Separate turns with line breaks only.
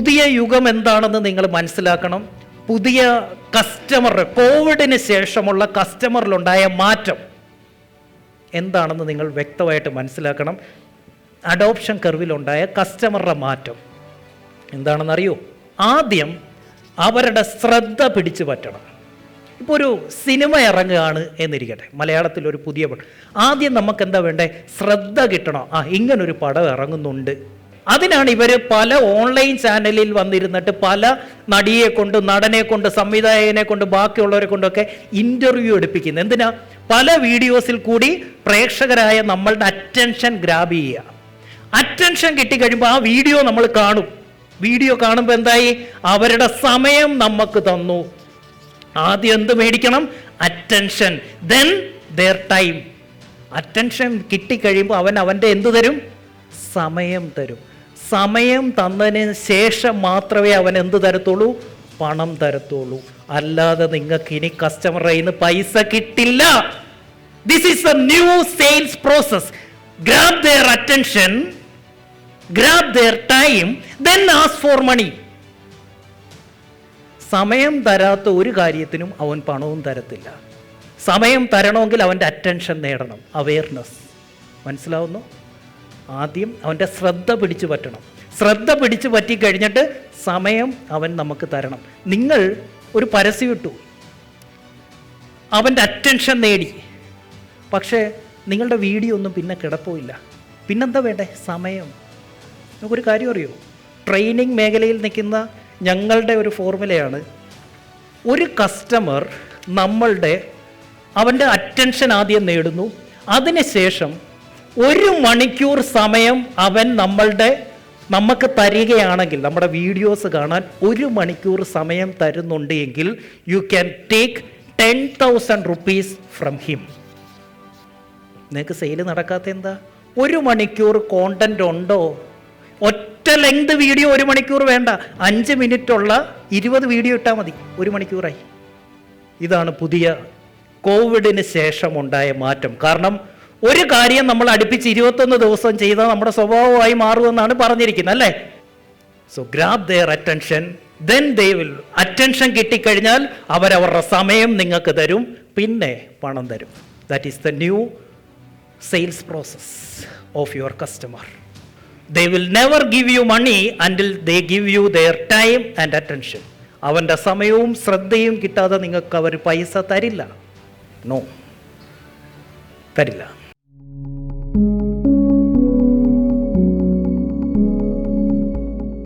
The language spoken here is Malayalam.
പുതിയ യുഗം എന്താണെന്ന് നിങ്ങൾ മനസ്സിലാക്കണം. പുതിയ കസ്റ്റമർ കോവിഡിന് ശേഷമുള്ള കസ്റ്റമറിലുണ്ടായ മാറ്റം എന്താണെന്ന് നിങ്ങൾ വ്യക്തമായിട്ട് മനസ്സിലാക്കണം. അഡോപ്ഷൻ കർവിലുണ്ടായ കസ്റ്റമറുടെ മാറ്റം എന്താണെന്നറിയോ? ആദ്യം അവരുടെ ശ്രദ്ധ പിടിച്ചു പറ്റണം. ഇപ്പോൾ ഒരു സിനിമ ഇറങ്ങുകയാണ് എന്നിരിക്കട്ടെ. മലയാളത്തിൽ ഒരു പുതിയ പടം ആദ്യം നമുക്ക് എന്താ വേണ്ടേ? ശ്രദ്ധ കിട്ടണം. ആ ഇങ്ങനൊരു പടം ഇറങ്ങുന്നുണ്ട്. അതിനാണ് ഇവർ പല ഓൺലൈൻ ചാനലിൽ വന്നിരുന്നിട്ട് പല നടിയെ കൊണ്ട് നടനെ കൊണ്ട് സംവിധായകനെ കൊണ്ട് ബാക്കിയുള്ളവരെ കൊണ്ടൊക്കെ ഇന്റർവ്യൂ എടുപ്പിക്കുന്നത്. എന്തിനാ? പല വീഡിയോസിൽ കൂടി പ്രേക്ഷകരായ നമ്മളുടെ അറ്റൻഷൻ ഗ്രാബ് ചെയ്യുക. അറ്റൻഷൻ കിട്ടിക്കഴിയുമ്പോൾ ആ വീഡിയോ നമ്മൾ കാണും. വീഡിയോ കാണുമ്പോൾ എന്തായി? അവരുടെ സമയം നമുക്ക് തന്നു. ആദ്യം എന്ത് മേടിക്കണം? Attention then their time attention കിട്ടിക്കഴിയുമ്പോൾ അവൻ അവന്റെ എന്ത് തരും? സമയം തരും. സമയം തന്നതിന് ശേഷം മാത്രമേ അവൻ എന്ത് തരത്തുള്ളൂ? പണം തരത്തുള്ളൂ. അല്ലാതെ നിങ്ങൾക്ക് ഇനി കസ്റ്റമറുടെ കയ്യിൽ നിന്ന് പൈസ കിട്ടില്ല. This is a new sales process grab their attention grab their time then ask for money സമയം തരാത്ത ഒരു കാര്യത്തിനും അവൻ പണവും തരത്തില്ല. സമയം തരണമെങ്കിൽ അവന്റെ അറ്റൻഷൻ നേടണം. അവയർനെസ് മനസ്സിലാവുന്നു? ആദ്യം അവന്റെ ശ്രദ്ധ പിടിച്ചു പറ്റണം. ശ്രദ്ധ പിടിച്ചു പറ്റി കഴിഞ്ഞിട്ട് സമയം അവൻ നമുക്ക് തരണം. നിങ്ങൾ ഒരു പരസ്യം ഇട്ടു അവന്റെ അറ്റൻഷൻ നേടി. പക്ഷേ നിങ്ങളുടെ വീഡിയോ ഒന്നും പിന്നെ കിടപ്പില്ല പിന്നെന്താ വേണ്ടേ? സമയം. നമുക്കൊരു കാര്യം അറിയോ? ട്രെയിനിങ് മേഖലയിൽ നിൽക്കുന്ന ഞങ്ങളുടെ ഒരു ഫോർമുലയാണ് ഒരു കസ്റ്റമർ നമ്മളുടെ അവന്റെ അറ്റൻഷൻ ആദ്യം നേടുന്നു. അതിനുശേഷം ഒരു മണിക്കൂർ സമയം അവൻ നമ്മളുടെ നമുക്ക് തരികയാണെങ്കിൽ നമ്മുടെ വീഡിയോസ് കാണാൻ ഒരു മണിക്കൂർ സമയം തരുന്നുണ്ട് എങ്കിൽ you can take ten thousand rupees from him നിങ്ങൾക്ക് സെയിൽ നടക്കാത്ത എന്താ? ഒരു മണിക്കൂർ കോണ്ടന്റ് ഉണ്ടോ? ഒറ്റ ലെങ്ത് വീഡിയോ ഒരു മണിക്കൂർ വേണ്ട. അഞ്ച് മിനിറ്റ് ഉള്ള ഇരുപത് വീഡിയോ ഇട്ടാൽ മതി. ഒരു മണിക്കൂറായി. ഇതാണ് പുതിയ കോവിഡിന് ശേഷം ഉണ്ടായ മാറ്റം. കാരണം ഒരു കാര്യം നമ്മൾ അടുപ്പിച്ച് ഇരുപത്തൊന്ന് ദിവസം ചെയ്താൽ നമ്മുടെ സ്വഭാവമായി മാറുമെന്നാണ് പറഞ്ഞിരിക്കുന്നത് അല്ലേ? So grab their attention then they will attention കിട്ടിക്കഴിഞ്ഞാൽ അവരവരുടെ സമയം നിങ്ങൾക്ക് തരും പിന്നെ പണം തരും. That is the new sales process of your customer they will never give you money until they give you their time and attention അവന്റെ സമയവും ശ്രദ്ധയും കിട്ടാതെ നിങ്ങൾക്ക് അവർ പൈസ തരില്ല. നോ തരില്ല.